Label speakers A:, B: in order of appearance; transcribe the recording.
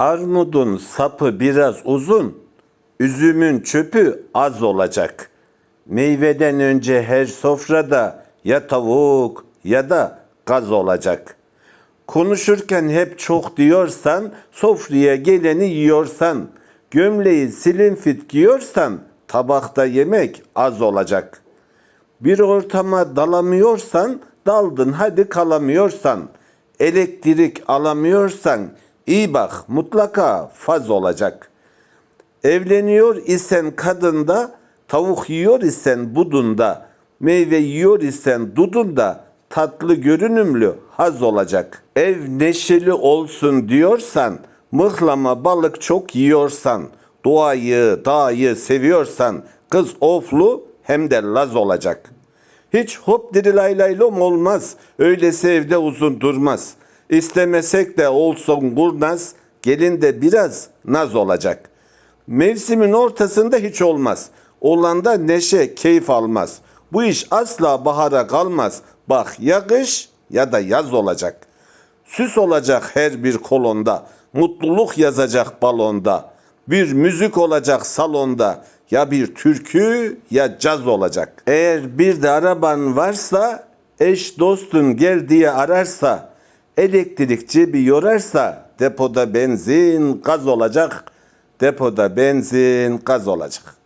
A: Armudun sapı biraz uzun, üzümün çöpü az olacak. Meyveden önce her sofrada ya tavuk ya da gaz olacak. Konuşurken hep çok diyorsan, sofraya geleni yiyorsan, gömleği silin fit giyiyorsan, tabakta yemek az olacak. Bir ortama dalamıyorsan, daldın hadi kalamıyorsan, elektrik alamıyorsan, iyi bak mutlaka faz olacak. Evleniyor isen kadında, tavuk yiyor isen budunda, meyve yiyor isen dudunda, tatlı görünümlü haz olacak. Ev neşeli olsun diyorsan, mıhlama balık çok yiyorsan, doğayı, dağı seviyorsan, kız oflu hem de laz olacak. Hiç hop diri lay olmaz, öylesi evde uzun durmaz. İstemesek de olsun kurnaz, gelin de biraz naz olacak. Mevsimin ortasında hiç olmaz. Olanda neşe, keyif almaz. Bu iş asla bahara kalmaz. Bak ya kış ya da yaz olacak. Süs olacak her bir kolonda. Mutluluk yazacak balonda. Bir müzik olacak salonda. Ya bir türkü ya caz olacak. Eğer bir de araban varsa, eş dostun gel diye ararsa, elektrikçi bir yorarsa, depoda benzin gaz olacak. Depoda benzin gaz olacak.